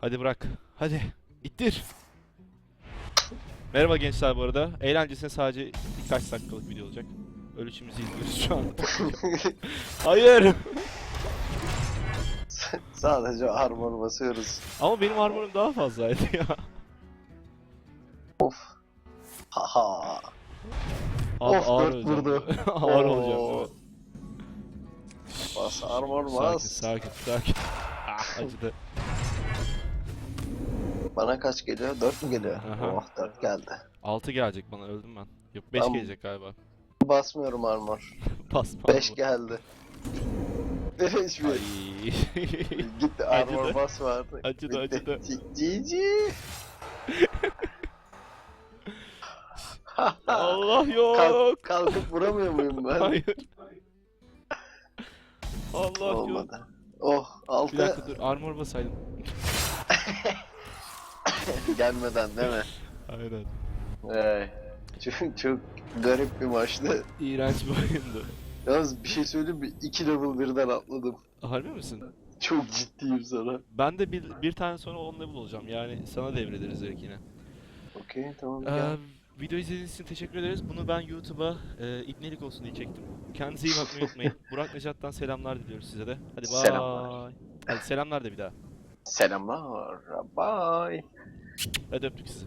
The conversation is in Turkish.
Hadi bırak. Hadi. İttir. Merhaba gençler bu arada. Eğlencesine sadece birkaç dakikalık video olacak. Ölüşümüzü izliyoruz şu anda. Hayır. Sadece armor basıyoruz. Ama benim armorum daha fazlaydı ya. Of. Haha. Abi Of, ağır dört olacağım. vurdu. ağır olacağım. Oo. evet. Bas armor Sakin bas. sakin sakin. Ah acıdı. Bana kaç geliyor? 4 mü geliyor? Aha. Oh 4 geldi. 6 gelecek bana öldüm ben. Yok 5 Tamam. gelecek galiba. Basmıyorum armor. Basma. 5 geldi. 5 Ay. mi? Gitti armor bas vardı. Acıdı, acıdı. Cici. Allah yok. Kalk, kalkıp vuramıyor muyum ben? Hayır. Allah yok. Olmadı. Oh Bir dakika 6 dur armor basaydım. gelmeden değil mi? Aynen. Hey. Çok, çok garip bir maçtı. İğrenç bir oyundu. Yalnız bir şey söyleyeyim mi? 2 level birden atladım. Harbi misin? Çok ciddiyim sana. Ben de bir, bir tane sonra 10 level olacağım. Yani sana devrederiz direkt yine. Okey tamam Ee, gel. video izlediğiniz için teşekkür ederiz. Bunu ben YouTube'a e, ibnelik olsun diye çektim. Kendinize iyi bakmayı unutmayın. Burak Necat'tan selamlar diliyoruz size de. Hadi bye. Selamlar. Hadi selamlar de bir daha. Selamlar. Bye. Adapte